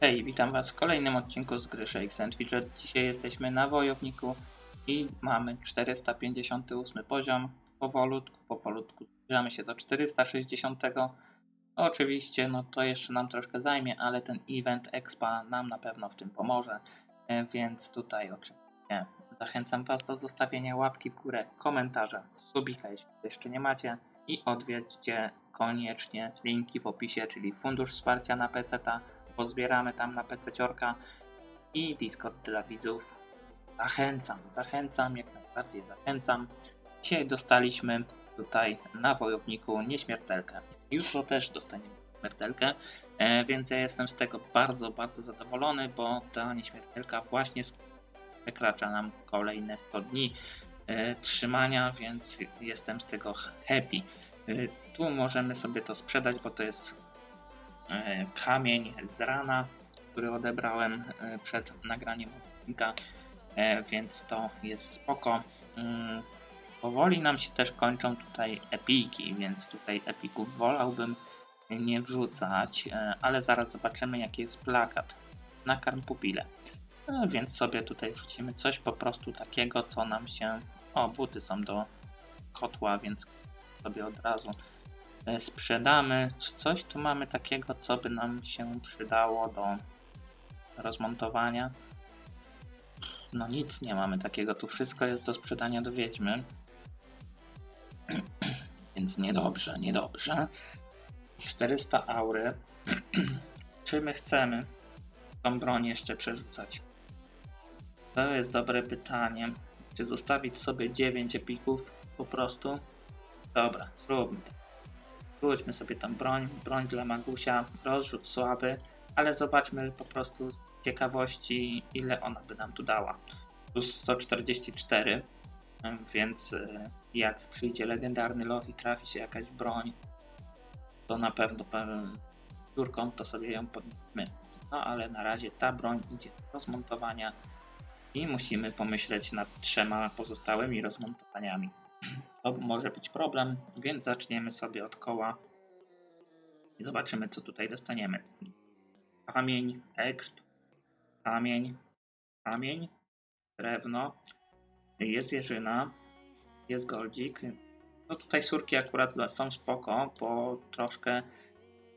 Hej, witam Was w kolejnym odcinku z gry Shakes and. Dzisiaj jesteśmy na Wojowniku i mamy 458 poziom. Powolutku, powolutku zbliżamy się do 460. Oczywiście, no to jeszcze nam troszkę zajmie, ale ten event Expa nam na pewno w tym pomoże. E, Więc tutaj oczywiście zachęcam Was do zostawienia łapki w górę, komentarza, subika, jeśli jeszcze nie macie i odwiedźcie koniecznie linki w opisie, czyli Fundusz Wsparcia na PC-ta, pozbieramy tam na PC Ciorka i Discord dla widzów. Zachęcam, zachęcam, jak najbardziej zachęcam. Dzisiaj dostaliśmy tutaj na wojowniku nieśmiertelkę. Jutro też dostaniemy nieśmiertelkę, e, więc ja jestem z tego bardzo, bardzo zadowolony, bo ta nieśmiertelka właśnie przekracza nam kolejne 100 dni e, trzymania, więc jestem z tego happy. E, tu możemy sobie to sprzedać, bo to jest kamień z rana, który odebrałem e, przed nagraniem odcinka, e, więc to jest spoko. Mm, Powoli nam się też kończą tutaj epiki, więc tutaj epików wolałbym nie wrzucać, e, ale zaraz zobaczymy jaki jest plakat. Nakarm pupile. E, Więc sobie tutaj wrzucimy coś po prostu takiego, co nam się... O, buty są do kotła, więc sobie od razu e, sprzedamy. Czy coś tu mamy takiego, co by nam się przydało do rozmontowania? No nic nie mamy takiego, tu wszystko jest do sprzedania do wiedźmy. Więc niedobrze, niedobrze. 400 aury. Czy my chcemy tą broń jeszcze przerzucać? To jest dobre pytanie. Czy zostawić sobie 9 epików po prostu? Dobra, zróbmy to. Wróćmy sobie tą broń, broń dla Magusia, rozrzut słaby, ale zobaczmy po prostu z ciekawości, ile ona by nam tu dała. Plus 144, więc e, jak przyjdzie legendarny love i trafi się jakaś broń, to na pewno piórką to sobie ją podniosmy. No ale na razie ta broń idzie do rozmontowania i musimy pomyśleć nad trzema pozostałymi rozmontowaniami. To może być problem, więc zaczniemy sobie od koła i zobaczymy co tutaj dostaniemy. Kamień, exp, kamień, kamień, drewno, jest jeżyna, jest goldzik. No tutaj surki akurat są spoko, bo troszkę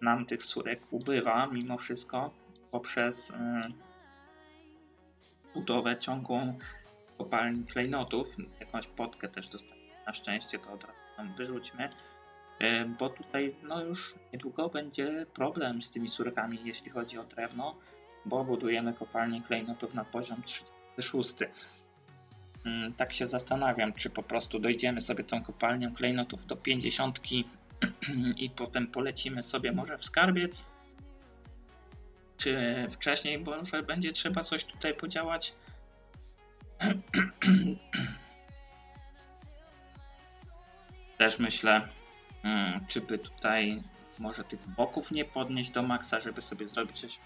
nam tych surek ubywa mimo wszystko poprzez y, budowę ciągłą kopalni klejnotów. Jakąś potkę też dostaniemy. Na szczęście to od razu tam wyrzućmy. Y, bo tutaj no już niedługo będzie problem z tymi surkami, jeśli chodzi o drewno, bo budujemy kopalnię klejnotów na poziom 36. Mm, tak się zastanawiam, czy po prostu dojdziemy sobie tą kopalnią klejnotów do 50 i potem polecimy sobie może w skarbiec, czy wcześniej, bo może będzie trzeba coś tutaj podziałać. Też myślę, mm, czy by tutaj może tych boków nie podnieść do maksa, żeby sobie zrobić coś.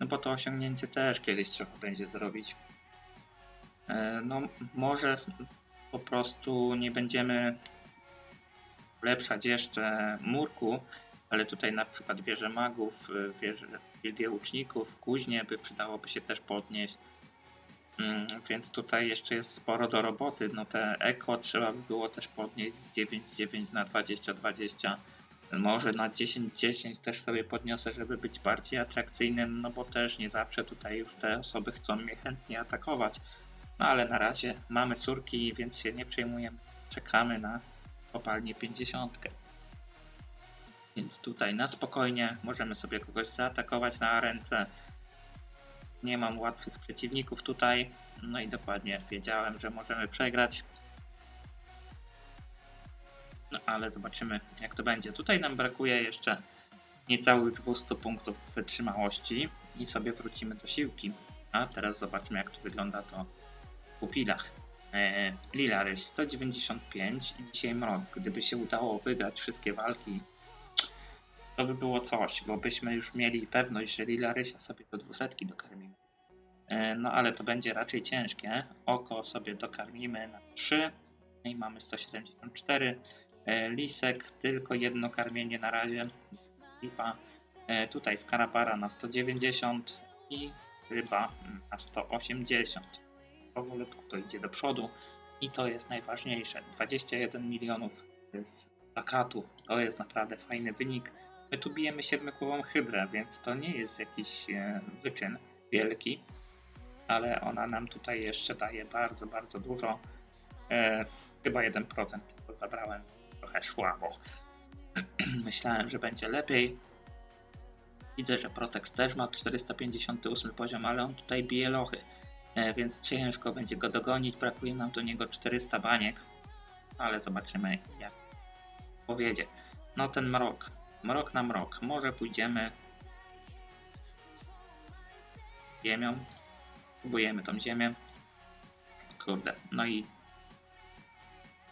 No bo to osiągnięcie też kiedyś trzeba będzie zrobić. E, No, może po prostu nie będziemy ulepszać jeszcze murku, ale tutaj na przykład wieże magów, y, wieże gildię łuczników, kuźnie by przydałoby się też podnieść. Mm, Więc tutaj jeszcze jest sporo do roboty. No te eko trzeba by było też podnieść z 9,9 na 20,20. Może na 10,10 też sobie podniosę, żeby być bardziej atrakcyjnym, no bo też nie zawsze tutaj już te osoby chcą mnie chętnie atakować. No ale na razie mamy surki, więc się nie przejmujemy. Czekamy na kopalnię 50. Więc tutaj na spokojnie możemy sobie kogoś zaatakować na ręce. Nie mam łatwych przeciwników tutaj. No i dokładnie wiedziałem, że możemy przegrać. No ale zobaczymy jak to będzie. Tutaj nam brakuje jeszcze niecałych 200 punktów wytrzymałości i sobie wrócimy do siłki. A teraz zobaczmy jak to wygląda to w pupilach. Lilarys 195 i dzisiaj Mrok. Gdyby się udało wygrać wszystkie walki, to by było coś, bo byśmy już mieli pewność, że Lilarysia sobie do 200 dokarmimy. E, no ale to będzie raczej ciężkie. Oko sobie dokarmimy na 3 no i mamy 174. E, Lisek tylko jedno karmienie na razie. Lipa. E, tutaj skarabara na 190 i ryba na 180. Powolutku to idzie do przodu i to jest najważniejsze. 21 milionów z plakatu. To jest naprawdę fajny wynik. My tu bijemy siedmiokłową hydrę, więc to nie jest jakiś e, wyczyn wielki, ale ona nam tutaj jeszcze daje bardzo, bardzo dużo. E, chyba 1% to zabrałem trochę słabo. Myślałem, że będzie lepiej. Widzę, że Protex też ma 458 poziom, ale on tutaj bije lochy, e, więc ciężko będzie go dogonić. Brakuje nam do niego 400 baniek, ale zobaczymy jak powiedzie. No ten mrok, mrok na mrok. Może pójdziemy ziemią. Próbujemy tą ziemię. Kurde, no i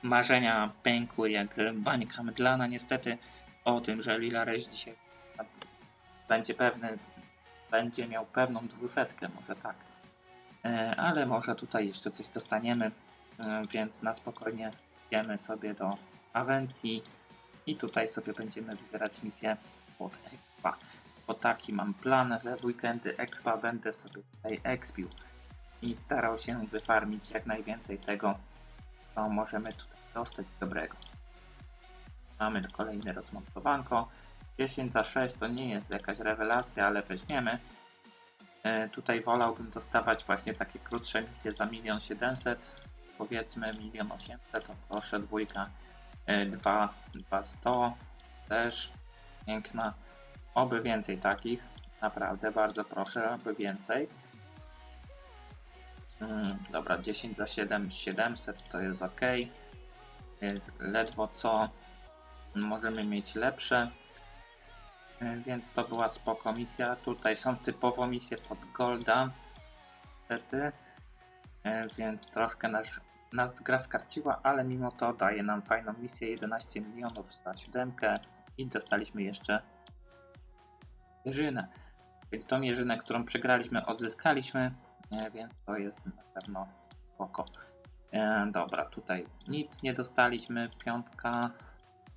marzenia pękły jak bańka mydlana niestety o tym, że Lila Reś dzisiaj będzie pewny, będzie miał pewną dwusetkę, może tak. E, Ale może tutaj jeszcze coś dostaniemy, e, więc na spokojnie idziemy sobie do Aventii i tutaj sobie będziemy wybierać misję pod Expa. Bo taki mam plan, że w weekendy Expa będę sobie tutaj expił i starał się wyfarmić jak najwięcej tego, co możemy tutaj dostać dobrego. Mamy kolejne rozmontowanko. 10 za 6 to nie jest jakaś rewelacja, ale weźmiemy. E, tutaj wolałbym dostawać właśnie takie krótsze misje za 1 700 powiedzmy 1 800 to proszę dwójka 2 200 też piękna. Oby więcej takich. Naprawdę bardzo proszę aby więcej. Mm, dobra 10 za 7 700 to jest ok. Ledwo co możemy mieć lepsze. E, więc to była spoko misja. Tutaj są typowo misje pod Golda, niestety, E, więc troszkę nas, nas gra skarciła, ale mimo to daje nam fajną misję 11 milionów za siódemkę i dostaliśmy jeszcze jeżynę. Czyli tą jeżynę, którą przegraliśmy, odzyskaliśmy, e, więc to jest na pewno spoko. E, dobra, tutaj nic nie dostaliśmy, piątka,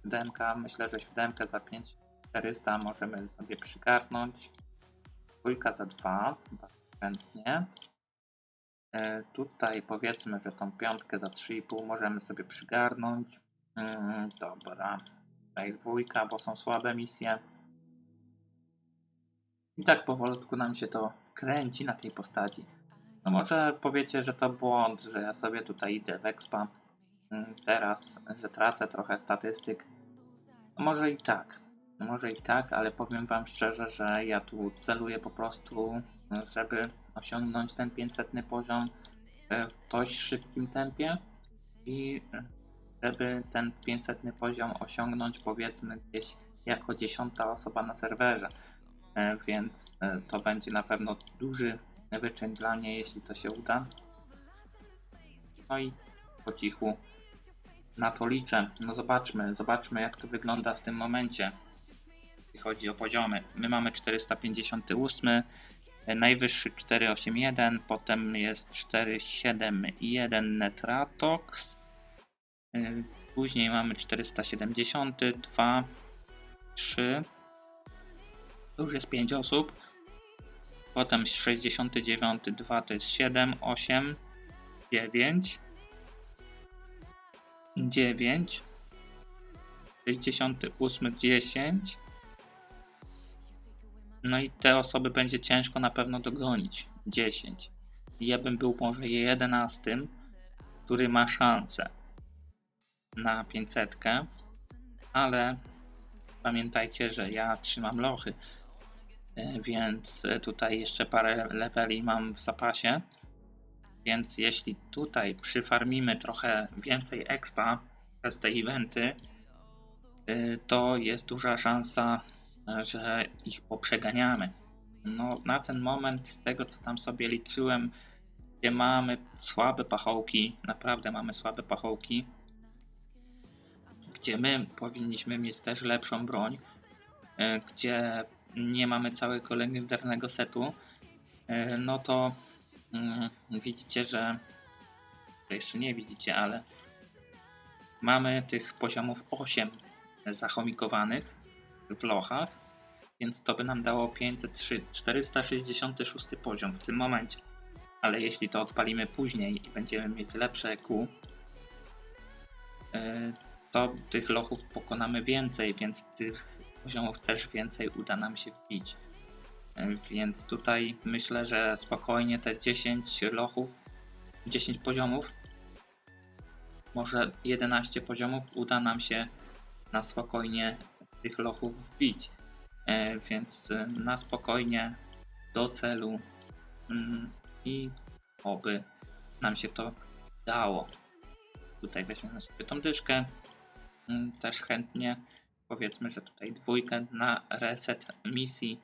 siódemka, myślę, że siódemkę za 5 400 możemy sobie przygarnąć. Dwójka za 2, chętnie. E, tutaj powiedzmy, że tą piątkę za 3,5 możemy sobie przygarnąć. Mm, dobra. Tutaj dwójka, bo są słabe misje. I tak powolutku nam się to kręci na tej postaci. No może powiecie, że to błąd, że ja sobie tutaj idę w expa. Mm, Teraz, że tracę trochę statystyk. No może i tak. No Może i tak, ale powiem Wam szczerze, że ja tu celuję po prostu, żeby osiągnąć ten 500 poziom w dość szybkim tempie i żeby ten 500 poziom osiągnąć powiedzmy gdzieś jako dziesiąta osoba na serwerze. E, Więc e, to będzie na pewno duży wyczyn dla mnie, jeśli to się uda. No i po cichu na to liczę. No zobaczmy, zobaczmy jak to wygląda w tym momencie jeśli chodzi o poziomy. My mamy 458, e, najwyższy 481, potem jest 471 Netratox, e, później mamy 472, 3, to już jest 5 osób, potem 69, 2 to jest 7, 8, 9, 9, 68, 10, no i te osoby będzie ciężko na pewno dogonić. 10. Ja bym był może 11, który ma szansę na 500, ale pamiętajcie, że ja trzymam lochy, e, więc tutaj jeszcze parę leveli mam w zapasie. Więc jeśli tutaj przyfarmimy trochę więcej expa przez te eventy, e, to jest duża szansa że ich poprzeganiamy. No, na ten moment, z tego co tam sobie liczyłem, gdzie mamy słabe pachołki, naprawdę mamy słabe pachołki, gdzie my powinniśmy mieć też lepszą broń, e, gdzie nie mamy całego legendarnego setu, e, no to mm, widzicie, że jeszcze nie widzicie, ale mamy tych poziomów 8 zachomikowanych w lochach więc to by nam dało 503, 466 poziom w tym momencie. Ale jeśli to odpalimy później i będziemy mieć lepsze EQ, yy, to tych lochów pokonamy więcej, więc tych poziomów też więcej uda nam się wbić. Yy, Więc tutaj myślę, że spokojnie te 10 lochów, 10 poziomów, może 11 poziomów uda nam się na spokojnie tych lochów wbić. E, Więc e, na spokojnie do celu mm, i oby nam się to dało. Tutaj weźmiemy sobie tą dyszkę. Mm, Też chętnie powiedzmy, że tutaj dwójkę na reset misji.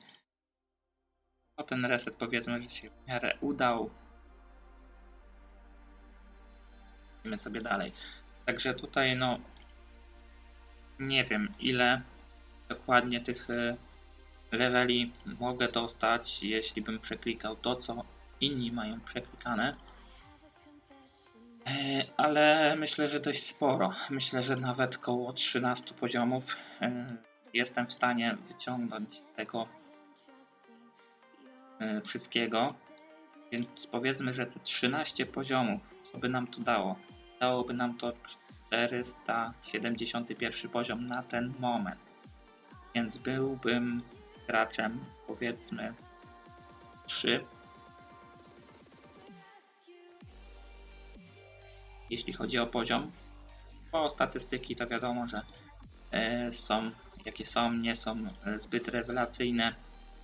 O ten reset powiedzmy, że się w miarę udał. Idziemy sobie dalej. Także tutaj no nie wiem ile dokładnie tych e, leveli mogę dostać, jeśli bym przeklikał to, co inni mają przeklikane. E, Ale myślę, że dość sporo. Myślę, że nawet około 13 poziomów e, jestem w stanie wyciągnąć tego wszystkiego. Więc powiedzmy, że te 13 poziomów, co by nam to dało? Dałoby nam to 471 poziom na ten moment. Więc byłbym graczem powiedzmy 3. Jeśli chodzi o poziom, bo statystyki to wiadomo, że e, są jakie są, nie są zbyt rewelacyjne.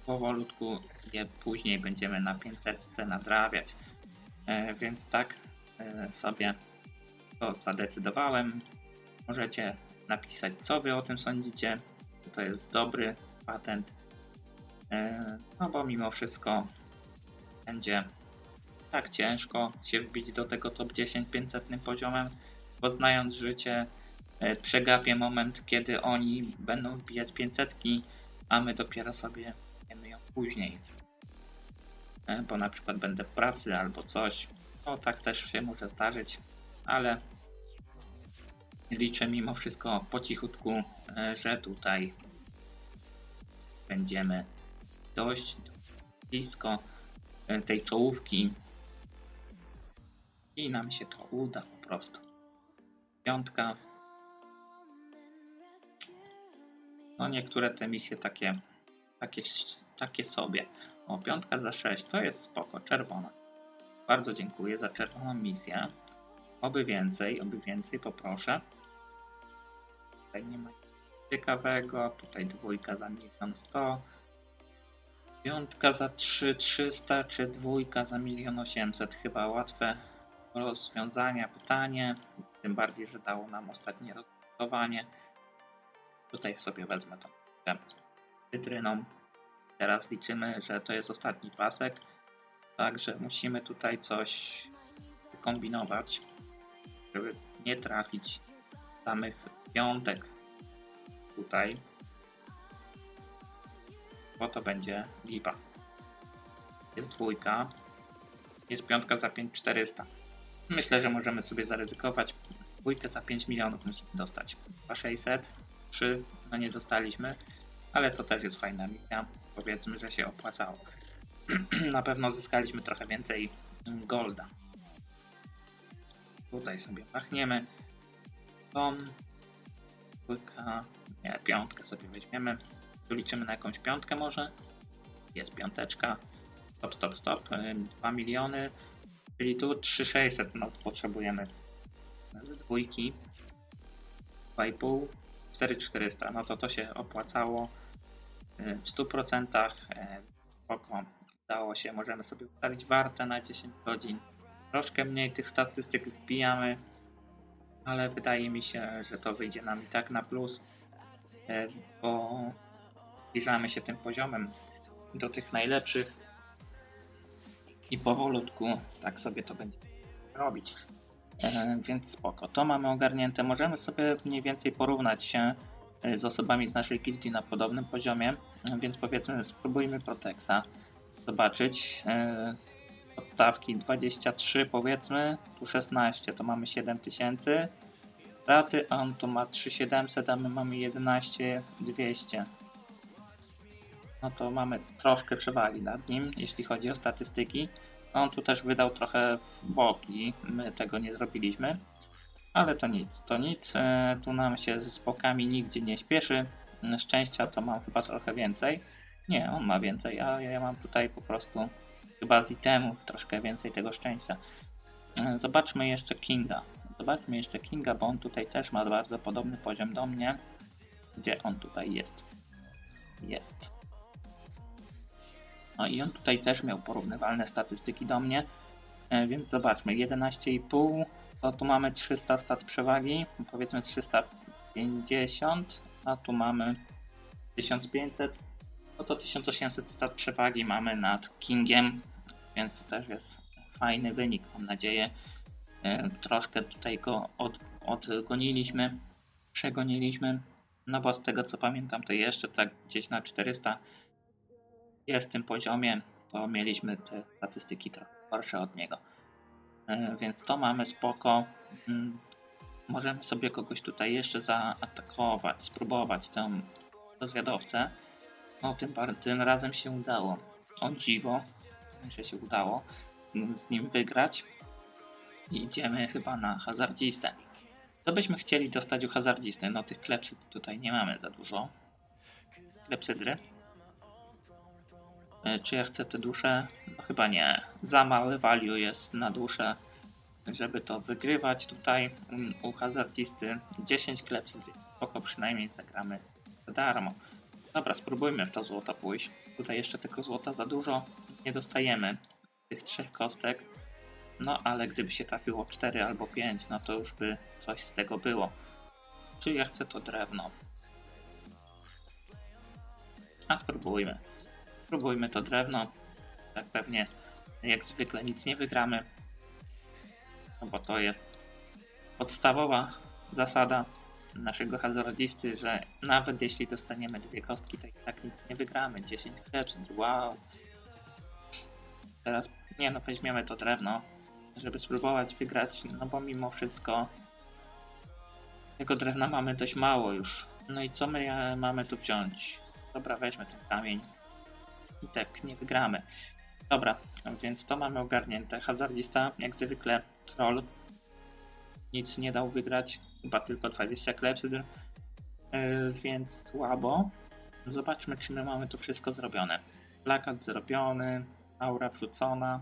Powolutku je później będziemy na 500 nadrabiać. E, więc tak e, sobie to zadecydowałem. Możecie napisać, co wy o tym sądzicie. To jest dobry patent. E, No bo mimo wszystko będzie tak ciężko się wbić do tego top 10 500 poziomem, bo znając życie e, przegapię moment, kiedy oni będą wbijać 500, a my dopiero sobie wiemy ją później. E, Bo na przykład będę w pracy albo coś. No tak też się może zdarzyć, ale liczę mimo wszystko po cichutku, e, że tutaj będziemy dość blisko e, tej czołówki i nam się to uda po prostu. Piątka. No niektóre te misje takie, takie, takie sobie. O, piątka za 6 to jest spoko, czerwona. Bardzo dziękuję za czerwoną misję. Oby więcej, oby więcej poproszę. Tutaj nie ma ciekawego. Tutaj dwójka za milion sto. Piątka za 3 300 czy dwójka za milion osiemset. Chyba łatwe rozwiązania pytanie. Tym bardziej, że dało nam ostatnie rozwiązanie. Tutaj sobie wezmę tą cytryną. Teraz liczymy, że to jest ostatni pasek. Także musimy tutaj coś kombinować, żeby nie trafić samych piątek tutaj, bo to będzie lipa. Jest dwójka, jest piątka za 5400. Myślę, że możemy sobie zaryzykować. Dwójkę za 5 milionów musimy dostać. 2600, 3 no nie dostaliśmy, ale to też jest fajna misja. Powiedzmy, że się opłacało. Na pewno zyskaliśmy trochę więcej golda. Tutaj sobie machniemy. Tą dwójka, nie, piątkę sobie weźmiemy. Tu liczymy na jakąś piątkę może. Jest piąteczka. Stop, stop, stop. 2 miliony. Czyli tu 3600 no potrzebujemy. Dwójki. 2,5. 4400. No to to się opłacało. W 100%. e, Spoko. Udało się. Możemy sobie ustawić wartę na 10 godzin. Troszkę mniej tych statystyk wbijamy. Ale wydaje mi się, że to wyjdzie nam i tak na plus. e, Bo zbliżamy się tym poziomem do tych najlepszych i powolutku tak sobie to będzie robić. E, więc spoko, to mamy ogarnięte. Możemy sobie mniej więcej porównać się e, z osobami z naszej gildii na podobnym poziomie, więc powiedzmy spróbujmy Protexa zobaczyć. Podstawki 23 powiedzmy, tu 16 to mamy 7000 straty, a on tu ma 3700, a my mamy 11200. no to mamy troszkę przewagi nad nim, jeśli chodzi o statystyki. On tu też wydał trochę w boki, my tego nie zrobiliśmy. Ale to nic, to nic. e, Tu nam się z bokami nigdzie nie śpieszy. Szczęścia to mam chyba trochę więcej. Nie, on ma więcej, a ja mam tutaj po prostu chyba z itemów troszkę więcej tego szczęścia. E, Zobaczmy jeszcze Kinga. Zobaczmy jeszcze Kinga, bo on tutaj też ma bardzo podobny poziom do mnie. Gdzie on tutaj jest? Jest. No i on tutaj też miał porównywalne statystyki do mnie. E, Więc zobaczmy, 11,5 to tu mamy 300 stat przewagi, powiedzmy 350, a tu mamy 1500, no to 1800 stat przewagi mamy nad Kingiem, więc to też jest fajny wynik, mam nadzieję. E, Troszkę tutaj go od, odgoniliśmy, przegoniliśmy, no bo z tego co pamiętam to jeszcze tak gdzieś na 400 jest w tym poziomie, to mieliśmy te statystyki trochę gorsze od niego. E, Więc to mamy spoko. Mm, Możemy sobie kogoś tutaj jeszcze zaatakować, spróbować tę rozwiadowcę. No tym, tym razem się udało. O dziwo, że się udało z nim wygrać. Idziemy chyba na hazardzistę. Co byśmy chcieli dostać u hazardzisty? No tych klepsyd tutaj nie mamy za dużo. Klepsydry. E, Czy ja chcę te dusze? No chyba nie. Za mały value jest na duszę, żeby to wygrywać tutaj mm, u hazardzisty. 10 klepsyd, spoko przynajmniej zagramy za darmo. Dobra, spróbujmy w to złoto pójść. Tutaj jeszcze tego złota za dużo nie dostajemy. Tych trzech kostek. No ale gdyby się trafiło 4 albo 5, no to już by coś z tego było. Czy ja chcę to drewno? A spróbujmy. Spróbujmy to drewno. Tak pewnie jak zwykle nic nie wygramy. No bo to jest podstawowa zasada naszego hazardzisty, że nawet jeśli dostaniemy dwie kostki, to i tak nic nie wygramy. 10 klepsyd, wow. Teraz, nie no, weźmiemy to drewno, żeby spróbować wygrać, no bo mimo wszystko tego drewna mamy dość mało już. No i co my e, mamy tu wziąć? Dobra, weźmy ten kamień. I tak nie wygramy. Dobra, więc to mamy ogarnięte. Hazardzista, jak zwykle, troll. Nic nie dał wygrać, chyba tylko 20 klepsydr, yy, więc słabo. Zobaczmy, czy my mamy to wszystko zrobione. Plakat zrobiony, aura wrzucona,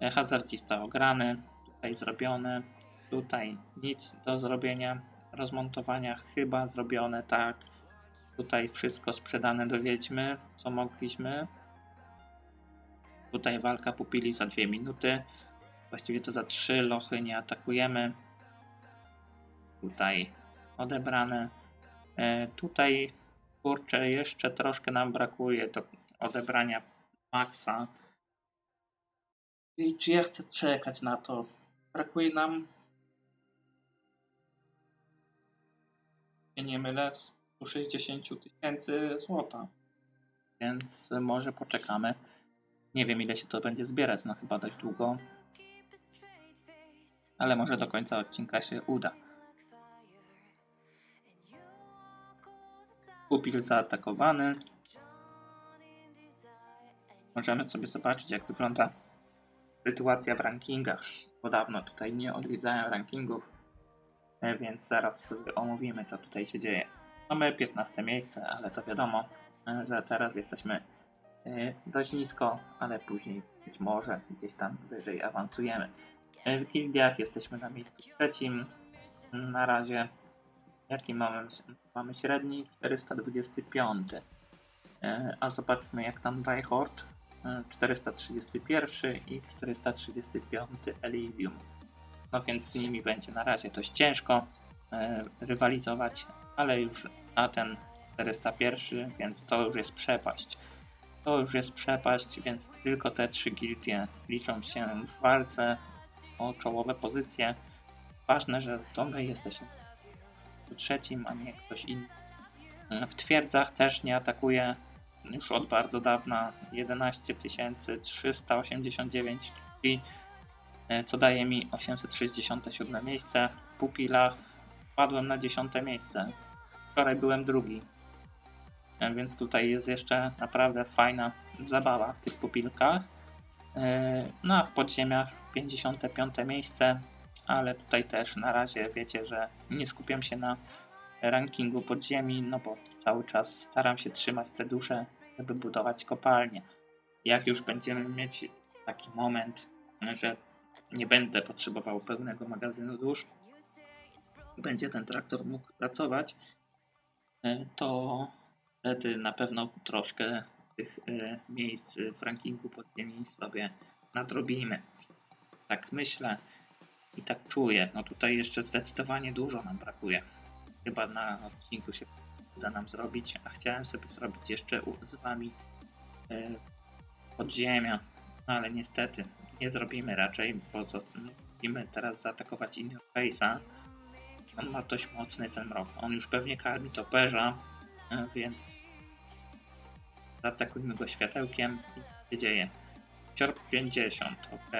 e, hazardzista ograny, tutaj zrobione, tutaj nic do zrobienia, rozmontowania chyba zrobione, tak. Tutaj wszystko sprzedane do Wiedźmy, co mogliśmy. Tutaj walka pupili za 2 minuty. Właściwie to za 3 lochy nie atakujemy. Tutaj odebrane. E, tutaj kurczę, jeszcze troszkę nam brakuje do odebrania maksa. I czy ja chcę czekać na to? Brakuje nam. Ja nie mylę, 160 tysięcy złota. Więc może poczekamy. Nie wiem ile się to będzie zbierać, no chyba dość długo. Ale może do końca odcinka się uda. Pupil zaatakowany. Możemy sobie zobaczyć jak wygląda sytuacja w rankingach. Bo dawno tutaj nie odwiedzałem rankingów, e, więc zaraz omówimy co tutaj się dzieje. Mamy 15 miejsce, ale to wiadomo, e, że teraz jesteśmy e, dość nisko, ale później być może gdzieś tam wyżej awansujemy. W gildiach jesteśmy na miejscu trzecim na razie. Jaki mamy? Mamy średni 425. E, A zobaczmy jak tam Dihord. E, 431 i 435 Elysium. No więc z nimi będzie na razie dość ciężko e, rywalizować, ale już na ten 401, więc to już jest przepaść. To już jest przepaść, więc tylko te trzy gildie liczą się w walce o czołowe pozycje. Ważne, że to my jesteśmy trzecim, a nie ktoś inny. W twierdzach też nie atakuje już od bardzo dawna 11 389 drzwi, e, co daje mi 867 miejsce. W pupilach padłem na 10 miejsce. Wczoraj byłem drugi. E, Więc tutaj jest jeszcze naprawdę fajna zabawa w tych pupilkach. E, No a w podziemiach 55 miejsce, ale tutaj też na razie wiecie, że nie skupiam się na rankingu podziemi, no bo cały czas staram się trzymać te dusze, żeby budować kopalnie. Jak już będziemy mieć taki moment, że nie będę potrzebował pełnego magazynu dusz, będzie ten traktor mógł pracować, e, to wtedy na pewno troszkę tych e, miejsc w rankingu podziemi sobie nadrobimy. Tak myślę i tak czuję. No tutaj jeszcze zdecydowanie dużo nam brakuje. Chyba na odcinku się uda nam zrobić, a chciałem sobie zrobić jeszcze z wami e, podziemia, no ale niestety nie zrobimy raczej, bo musimy teraz zaatakować Interface'a. On ma dość mocny ten mrok. On już pewnie karmi toperza, e, więc zaatakujmy go światełkiem i się dzieje. Ciorb 50, ok.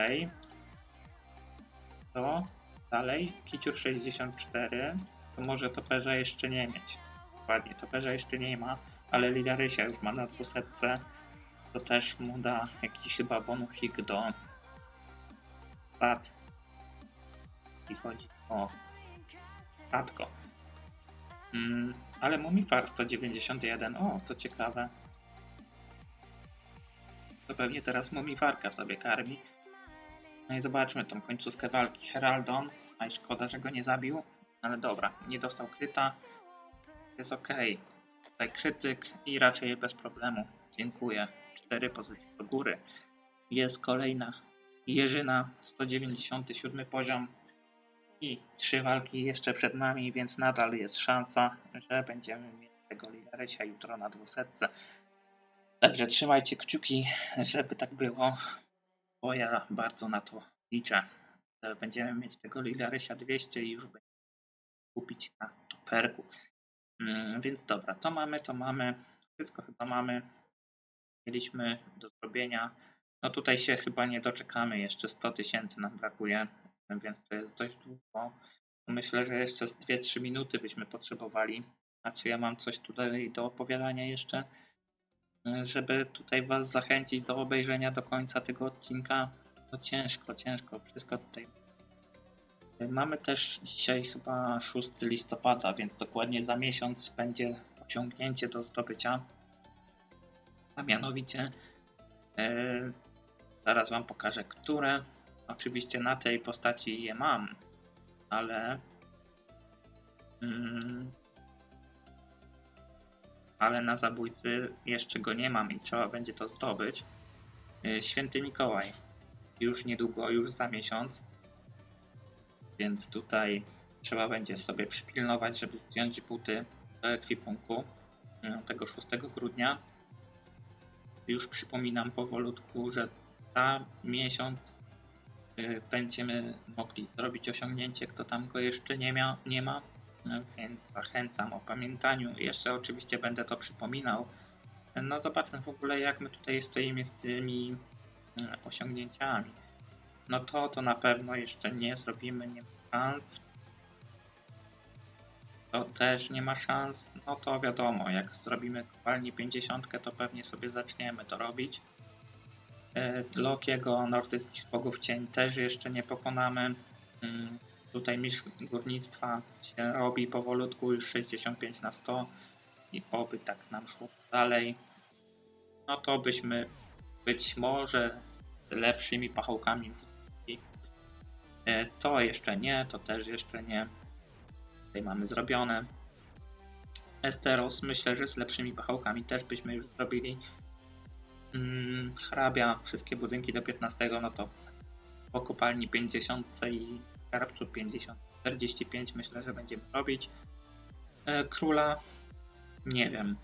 To dalej, kiciur 64, to może toperza jeszcze nie mieć. Dokładnie, toperza jeszcze nie ma, ale Lidarysia już ma na 200, to też mu da jakiś chyba bonusik do stat. Jeśli chodzi o statko. Mm, ale Mumifar 191, o to ciekawe. To pewnie teraz Mumifarka sobie karmi. No i zobaczmy tą końcówkę walki. Heraldon, a i szkoda, że go nie zabił, ale dobra, nie dostał kryta. Jest ok. Tutaj krytyk i raczej bez problemu. Dziękuję. Cztery pozycje do góry. Jest kolejna Jerzyna, 197 poziom. I trzy walki jeszcze przed nami, więc nadal jest szansa, że będziemy mieć tego Lidarysia jutro na 200. Także trzymajcie kciuki, żeby tak było, bo ja bardzo na to liczę. że Będziemy mieć tego Lilarysia 200 i już będziemy kupić na toperku. Mm, Więc dobra, to mamy, to mamy. Wszystko chyba mamy. Mieliśmy do zrobienia. No tutaj się chyba nie doczekamy. Jeszcze 100 tysięcy nam brakuje, więc to jest dość długo. Myślę, że jeszcze z 2-3 minuty byśmy potrzebowali. A czy ja mam coś tutaj do opowiadania jeszcze? Żeby tutaj Was zachęcić do obejrzenia do końca tego odcinka. No ciężko, ciężko, wszystko tutaj. Mamy też dzisiaj chyba 6 listopada, więc dokładnie za miesiąc będzie osiągnięcie do zdobycia. A mianowicie, e, zaraz Wam pokażę, które. Oczywiście na tej postaci je mam, ale. Mm, ale na zabójcy jeszcze go nie mam i trzeba będzie to zdobyć. Yy, Święty Mikołaj. Już niedługo, już za miesiąc. Więc tutaj trzeba będzie sobie przypilnować, żeby zdjąć buty do ekwipunku yy, tego 6 grudnia. Już przypominam powolutku, że za miesiąc yy, będziemy mogli zrobić osiągnięcie, kto tam go jeszcze nie, mia, nie ma. Więc zachęcam o pamiętaniu. Jeszcze oczywiście będę to przypominał. No zobaczmy w ogóle jak my tutaj stoimy z tymi mm, osiągnięciami. No to to na pewno jeszcze nie zrobimy, nie ma szans. To też nie ma szans. No to wiadomo, jak zrobimy kopalnię 50, to pewnie sobie zaczniemy to robić. E, Lokiego, nordyckich bogów cień też jeszcze nie pokonamy. Tutaj mistrz górnictwa się robi powolutku, już 65 na 100 i oby tak nam szło dalej. No to byśmy być może lepszymi pachołkami. E, To jeszcze nie, to też jeszcze nie. Tutaj mamy zrobione. Esteros myślę, że z lepszymi pachołkami też byśmy już zrobili. Mm, Hrabia, wszystkie budynki do 15, no to po kopalni 50 i skarbcu 50, 45 myślę, że będziemy robić. E, Króla nie wiem.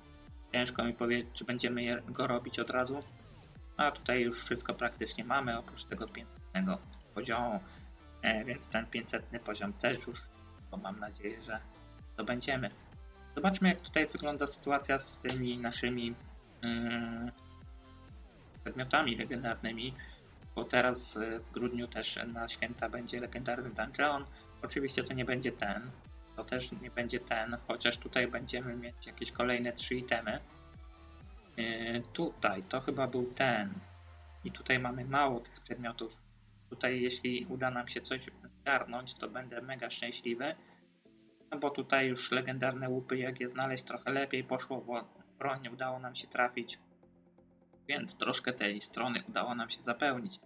Ciężko mi powiedzieć, czy będziemy go robić od razu. A tutaj już wszystko praktycznie mamy, oprócz tego 500 poziomu. E, więc ten 500 poziom też już, bo mam nadzieję, że to będziemy. Zobaczmy, jak tutaj wygląda sytuacja z tymi naszymi mm, przedmiotami legendarnymi bo teraz y, w grudniu też na święta będzie legendarny dungeon. Oczywiście to nie będzie ten, to też nie będzie ten, chociaż tutaj będziemy mieć jakieś kolejne trzy itemy. Yy, tutaj to chyba był ten. I tutaj mamy mało tych przedmiotów. Tutaj jeśli uda nam się coś zgarnąć, to będę mega szczęśliwy. No bo tutaj już legendarne łupy, jak je znaleźć, trochę lepiej poszło, bo broń udało nam się trafić. Więc troszkę tej strony udało nam się zapełnić.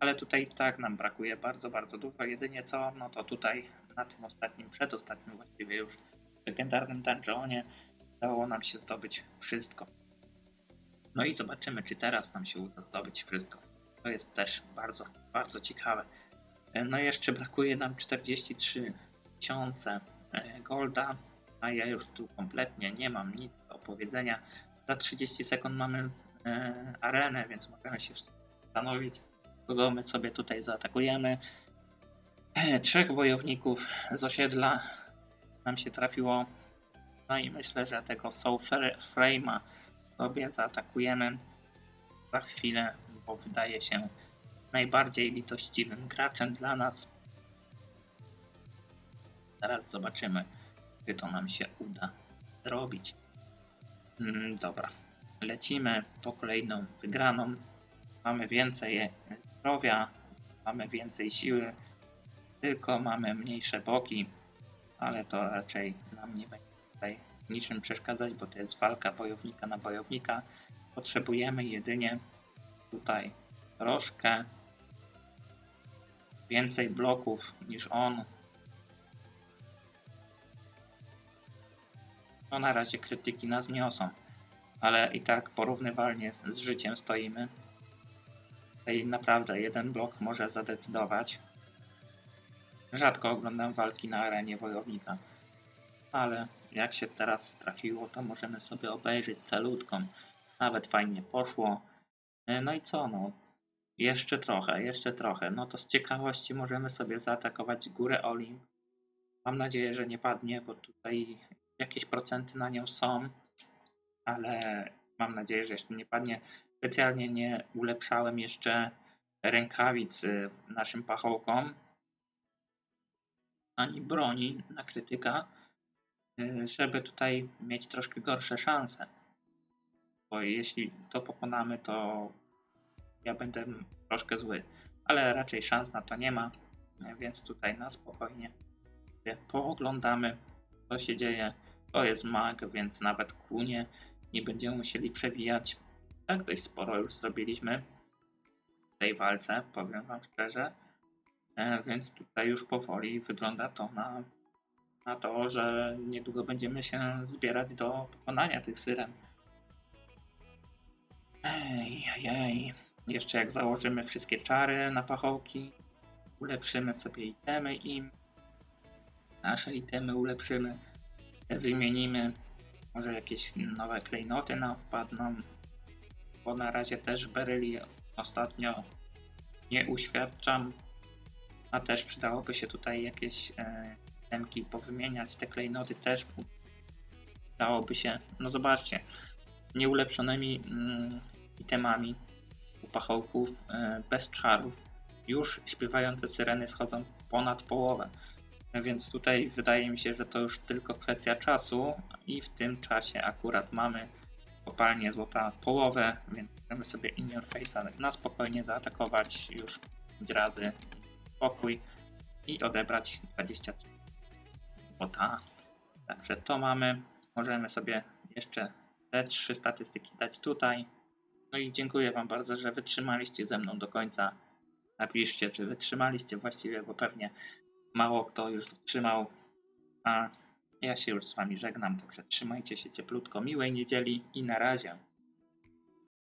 Ale tutaj tak nam brakuje bardzo, bardzo dużo. Jedynie co, no to tutaj na tym ostatnim, przedostatnim właściwie już legendarnym dungeonie udało nam się zdobyć wszystko. No i zobaczymy, czy teraz nam się uda zdobyć wszystko. To jest też bardzo, bardzo ciekawe. No jeszcze brakuje nam 43 tysiące e, golda, a ja już tu kompletnie nie mam nic do powiedzenia. Za 30 sekund mamy arenę, więc możemy się zastanowić, kogo my sobie tutaj zaatakujemy. E, Trzech wojowników z osiedla nam się trafiło. No i myślę, że tego Soul Frame'a sobie zaatakujemy za chwilę, bo wydaje się najbardziej litościwym graczem dla nas. Zaraz zobaczymy, czy to nam się uda zrobić. Mm, dobra, lecimy po kolejną wygraną. Mamy więcej zdrowia, mamy więcej siły, tylko mamy mniejsze boki, ale to raczej nam nie będzie tutaj niczym przeszkadzać, bo to jest walka bojownika na bojownika. Potrzebujemy jedynie tutaj troszkę więcej bloków niż on. No na razie krytyki nas niosą, ale i tak porównywalnie z życiem stoimy. Tutaj naprawdę jeden blok może zadecydować. Rzadko oglądam walki na arenie wojownika, ale jak się teraz trafiło, to możemy sobie obejrzeć calutką. Nawet fajnie poszło. No i co, no? Jeszcze trochę, jeszcze trochę. No to z ciekawości możemy sobie zaatakować górę Olimp. Mam nadzieję, że nie padnie, bo tutaj jakieś procenty na nią są, ale mam nadzieję, że jeszcze nie padnie. Specjalnie nie ulepszałem jeszcze rękawic y, naszym pachołkom, ani broni na krytyka, y, żeby tutaj mieć troszkę gorsze szanse. Bo jeśli to pokonamy, to ja będę troszkę zły. Ale raczej szans na to nie ma, więc tutaj na spokojnie pooglądamy, co się dzieje. To jest mag, więc nawet kłunie nie będziemy musieli przewijać. Tak dość sporo już zrobiliśmy w tej walce, powiem Wam szczerze. E, Więc tutaj już powoli wygląda to na, na to, że niedługo będziemy się zbierać do pokonania tych syren. Ej, ej, ej. Jeszcze jak założymy wszystkie czary na pachołki, ulepszymy sobie itemy im. Nasze itemy ulepszymy, wymienimy. Może jakieś nowe klejnoty nam wpadną. Bo na razie też beryli ostatnio nie uświadczam. A też przydałoby się tutaj jakieś e, temki powymieniać. Te klejnoty też dałoby się. No zobaczcie, nieulepszonymi mm, itemami u pachołków e, bez czarów już śpiewające syreny schodzą ponad połowę. Więc tutaj wydaje mi się, że to już tylko kwestia czasu i w tym czasie akurat mamy kopalnię złota połowę, więc możemy sobie in your face'a na spokojnie zaatakować już dradzy spokój i odebrać 23 złota. Także to mamy. Możemy sobie jeszcze te trzy statystyki dać tutaj. No i dziękuję Wam bardzo, że wytrzymaliście ze mną do końca. Napiszcie, czy wytrzymaliście właściwie, bo pewnie mało kto już wytrzymał. A ja się już z Wami żegnam, także trzymajcie się cieplutko, miłej niedzieli i na razie.